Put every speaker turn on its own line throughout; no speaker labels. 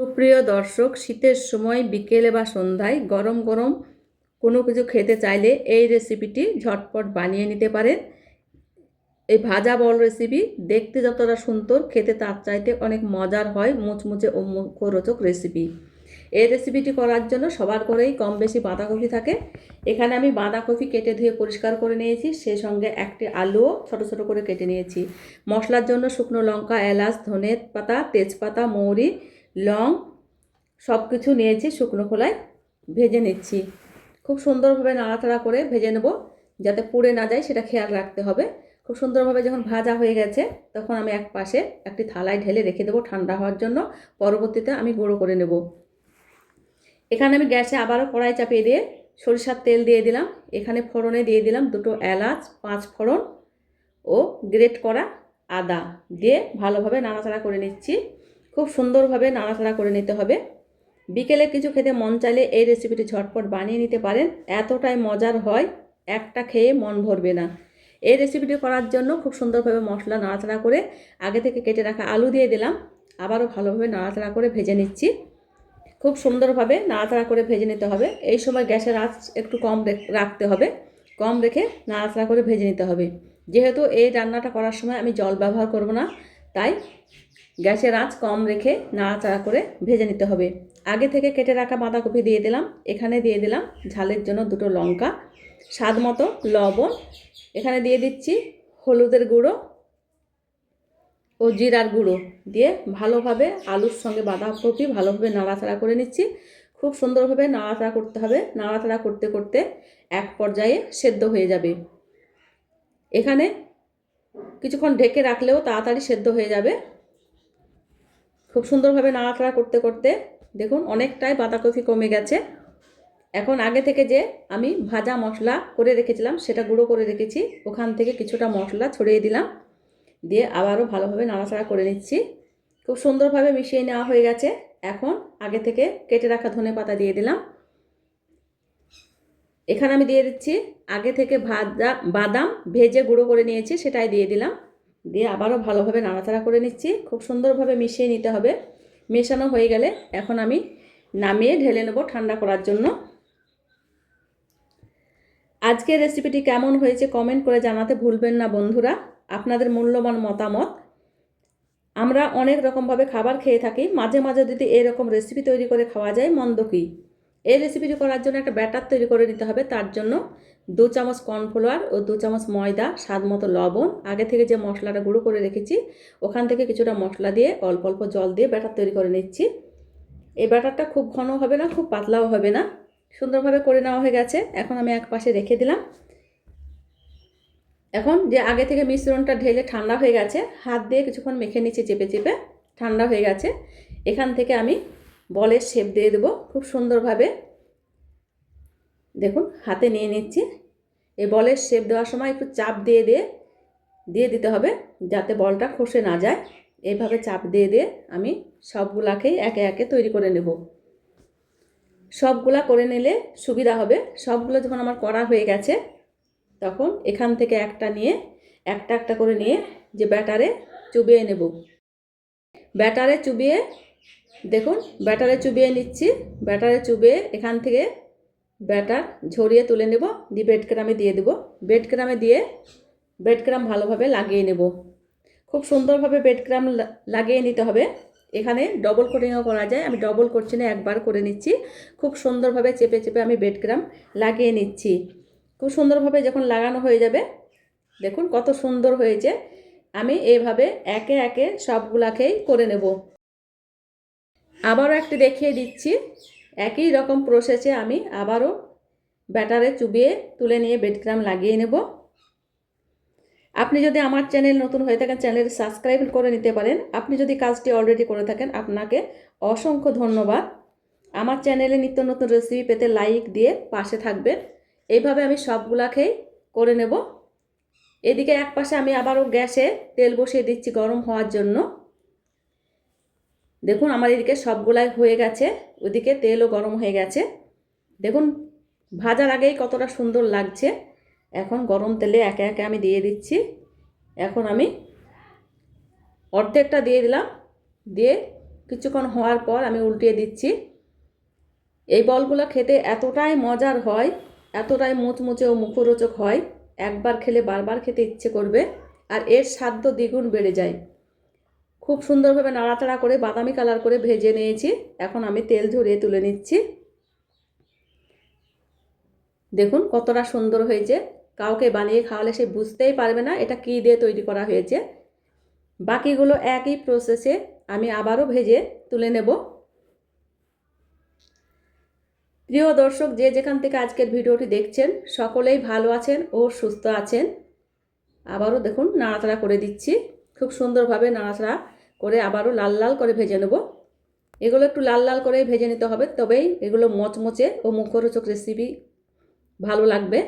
সুপ্রিয় দর্শক, শীতের সময় বিকেলে বা সন্ধ্যায় গরম গরম কোনো কিছু খেতে চাইলে এই রেসিপিটি ঝটপট বানিয়ে নিতে পারেন। এই ভাজা বল রেসিপি দেখতে যতটা সুন্দর, খেতে তার চাইতে অনেক মজার হয় মুচমুচে ও মুখরোচক রেসিপি এই রেসিপিটি করার জন্য সবার ঘরেই কম বেশি বাঁধাকপি থাকে। এখানে আমি বাঁধাকপি কেটে ধুয়ে পরিষ্কার করে নিয়েছি সেই সঙ্গে একটি আলুও ছোট ছোট করে কেটে নিয়েছি। মশলার জন্য শুকনো লঙ্কা, এলাচ ধনে পাতা তেজপাতা, মৌরি লং সব কিছু নিয়েছি, শুকনো খোলায় ভেজে নিচ্ছি। খুব সুন্দরভাবে নাড়াচাড়া করে ভেজে নেব যাতে পুড়ে না যায়, সেটা খেয়াল রাখতে হবে। খুব সুন্দরভাবে যখন ভাজা হয়ে গেছে, তখন আমি এক পাশে একটি থালায় ঢেলে রেখে দেবো ঠান্ডা হওয়ার জন্য। পরবর্তীতে আমি গুঁড়ো করে নেব। এখানে আমি গ্যাসে আবারও কড়াই চাপিয়ে দিয়ে সরিষার তেল দিয়ে দিলাম। এখানে ফোড়নে দিয়ে দিলাম দুটো এলাচ, পাঁচ ফোড়ন ও গ্রেট করা আদা। দিয়ে ভালোভাবে নাড়াচাড়া করে নিচ্ছি। খুব সুন্দরভাবে নাড়াচাড়া করে নিতে হবে। বিকেলে কিছু খেতে মন চাইলে এই রেসিপিটি ঝটপট বানিয়ে নিতে পারেন। এতটাই মজার হয়, একটা খেয়ে মন ভরবে না। এই রেসিপিটি করার জন্য খুব সুন্দরভাবে মশলা নাড়াচাড়া করে আগে থেকে কেটে রাখা আলু দিয়ে দিলাম। আবারও ভালোভাবে নাড়াচাড়া করে ভেজে নিচ্ছি। খুব সুন্দরভাবে নাড়াচাড়া করে ভেজে নিতে হবে। এই সময় গ্যাসের আঁচ একটু কম রাখতে হবে। কম রেখে নাড়াচাড়া করে ভেজে নিতে হবে। যেহেতু এই রান্নাটা করার সময় আমি জল ব্যবহার করব না, তাই গ্যাসের আঁচ কম রেখে নাড়াচাড়া করে ভেজে নিতে হবে। আগে থেকে কেটে রাখা বাঁধাকপি দিয়ে দিলাম। এখানে দিয়ে দিলাম ঝালের জন্য দুটো লঙ্কা, স্বাদ মতো লবণ। এখানে দিয়ে দিচ্ছি হলুদের গুঁড়ো ও জিরার গুঁড়ো দিয়ে ভালোভাবে আলুর সঙ্গে বাঁধাকপি ভালোভাবে নাড়াচাড়া করে নিচ্ছি। খুব সুন্দরভাবে নাড়াচাড়া করতে হবে। নাড়াচাড়া করতে করতে এক পর্যায়ে সেদ্ধ হয়ে যাবে। এখানে কিছুক্ষণ ঢেকে রাখলেও তাড়াতাড়ি সেদ্ধ হয়ে যাবে। খুব সুন্দরভাবে নাড়াচাড়া করতে করতে দেখুন অনেকটাই বাঁধাকপি কমে গেছে। এখন আগে থেকে যে আমি ভাজা মশলা করে রেখেছিলাম, সেটা গুঁড়ো করে রেখেছি। ওখান থেকে কিছুটা মশলা ছড়িয়ে দিলাম। দিয়ে আবারও ভালোভাবে নাড়াচাড়া করে নিচ্ছি। খুব সুন্দরভাবে মিশিয়ে নেওয়া হয়ে গেছে। এখন আগে থেকে কেটে রাখা ধনে পাতা দিয়ে দিলাম। এখানে আমি দিয়ে দিচ্ছি, আগে থেকে ভাজা বাদাম ভেজে গুঁড়ো করে নিয়েছি, সেটাই দিয়ে দিলাম। দিয়ে আবারও ভালোভাবে নাড়াচাড়া করে নিচ্ছি। খুব সুন্দরভাবে মিশিয়ে নিতে হবে। মেশানো হয়ে গেলে এখন আমি নামিয়ে ঢেলে নেব ঠান্ডা করার জন্য। আজকের রেসিপিটি কেমন হয়েছে কমেন্ট করে জানাতে ভুলবেন না বন্ধুরা। আপনাদের মূল্যবান মতামত। আমরা অনেক রকমভাবে খাবার খেয়ে থাকি, মাঝে মাঝে যদি এরকম রেসিপি তৈরি করে খাওয়া যায়, মন্দ কী? এই রেসিপিটি করার জন্য একটা ব্যাটার তৈরি করে নিতে হবে, তার জন্য দু চামচ কর্নফ্লাওয়ার ও দু চামচ ময়দা, স্বাদ মতো লবণ। আগে থেকে যে মশলাটা গুঁড়ো করে রেখেছি, ওখান থেকে কিছুটা মশলা দিয়ে অল্প অল্প জল দিয়ে ব্যাটার তৈরি করে নিচ্ছি। এই ব্যাটারটা খুব ঘন হবে না, খুব পাতলাও হবে না। সুন্দরভাবে করে নেওয়া হয়ে গেছে। এখন আমি এক পাশে রেখে দিলাম। এখন যে আগে থেকে মিশ্রণটা ঢেলে ঠান্ডা হয়ে গেছে, হাত দিয়ে কিছুক্ষণ মেখে নিচ্ছি চেপে চেপে। ঠান্ডা হয়ে গেছে। এখান থেকে আমি বলের শেপ দিয়ে দেবো খুব সুন্দরভাবে। দেখুন, হাতে নিয়ে নিচ্ছি। এই বলের শেপ দেওয়ার সময় একটু চাপ দিয়ে দিয়ে দিয়ে দিতে হবে যাতে বলটা খসে না যায়। এইভাবে চাপ দিয়ে দিয়ে আমি সবগুলাকেই একে একে তৈরি করে নেব। সবগুলা করে নিলে সুবিধা হবে। সবগুলো যখন আমার করা হয়ে গেছে, তখন এখান থেকে একটা নিয়ে, একটা একটা করে নিয়ে যে ব্যাটারে চুবিয়ে নেব। ব্যাটারে চুবিয়ে, দেখুন, ব্যাটারে চুবিয়ে নিচ্ছি। ব্যাটারে চুবিয়ে এখান থেকে ব্যাটার ঝরিয়ে তুলে নেব, দিয়ে বেড ক্রামে দিয়ে দেবো। বেড ক্রামে দিয়ে বেড ক্রাম ভালোভাবে লাগিয়ে নেব। খুব সুন্দরভাবে বেড ক্রাম লাগিয়ে নিতে হবে। এখানে ডবল কোটিংও করা যায়। আমি ডবল করছি না, একবার করে নিচ্ছি। খুব সুন্দরভাবে চেপে চেপে আমি বেড ক্রাম লাগিয়ে নিচ্ছি। খুব সুন্দরভাবে যখন লাগানো হয়ে যাবে, দেখুন কত সুন্দর হয়েছে। আমি এভাবে একে একে সবগুলাকেই করে নেব। আবারও একটি দেখিয়ে দিচ্ছি। একই রকম প্রসেসে আমি আবারও ব্যাটারে চুবিয়ে তুলে নিয়ে বেডক্রাম লাগিয়ে নেব। আপনি যদি আমার চ্যানেল নতুন হয়ে থাকেন চ্যানেল সাবস্ক্রাইব করে নিতে পারেন। আপনি যদি কাজটি অলরেডি করে থাকেন, আপনাকে অসংখ্য ধন্যবাদ। আমার চ্যানেলে নিত্য নতুন রেসিপি পেতে লাইক দিয়ে পাশে থাকবেন। এইভাবে আমি সবগুলাকেই করে নেব। এদিকে এক পাশে আমি আবারও গ্যাসে তেল বসিয়ে দিচ্ছি গরম হওয়ার জন্য। দেখুন আমার এদিকে সবগুলাই হয়ে গেছে, ওদিকে তেলও গরম হয়ে গেছে। দেখুন, ভাজার আগেই কতটা সুন্দর লাগছে। এখন গরম তেলে একে একে আমি দিয়ে দিচ্ছি। এখন আমি অর্ধেকটা দিয়ে দিলাম। দিয়ে কিছুক্ষণ হওয়ার পর আমি উল্টিয়ে দিচ্ছি। এই বলগুলো খেতে এতটাই মজার হয়, এতটাই মুচমুচে ও মুখরোচক হয়, একবার খেলে বারবার খেতে ইচ্ছে করবে, আর এর স্বাদ দ্বিগুণ বেড়ে যায়। খুব সুন্দরভাবে নাড়াচাড়া করে বাদামি কালার করে ভেজে নিয়েছি। এখন আমি তেল ঝরিয়ে তুলে নিচ্ছি। দেখুন কতটা সুন্দর হয়েছে। কাউকে বানিয়ে খাওয়ালে সে বুঝতেই পারবে না এটা কী দিয়ে তৈরি করা হয়েছে। বাকিগুলো একই প্রসেসে আমি আবারও ভেজে তুলে নেব। প্রিয় দর্শক, যে যেখান থেকে আজকের ভিডিওটি দেখছেন, সকলেই ভালো আছেন ও সুস্থ আছেন। আবারও দেখুন, নাড়াচাড়া করে দিচ্ছি। খুব সুন্দরভাবে নাড়াচাড়া করে আবারও লাল লাল করে ভেজে নেব। এগুলো একটু লাল লাল করে ভেজে নিতে হবে, তবেই এগুলো মচমচে ও মুখরোচক রেসিপি ভালো লাগবে।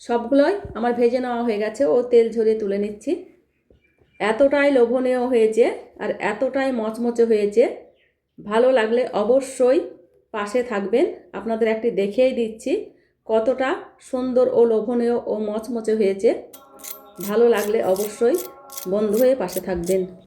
সবগুলোই আমার ভেজে নেওয়া হয়ে গেছে ও তেল ঝরিয়ে তুলে নিচ্ছি। এতটাই লোভনীয় হয়েছে আর এতটাই মচমচে হয়েছে। ভালো লাগলে অবশ্যই পাশে থাকবেন। আপনাদের একটি দেখেই দিচ্ছি কতটা সুন্দর ও লোভনীয় ও মচমচে হয়েছে। ভালো লাগলে অবশ্যই বন্ধু হয়ে পাশে থাকবেন।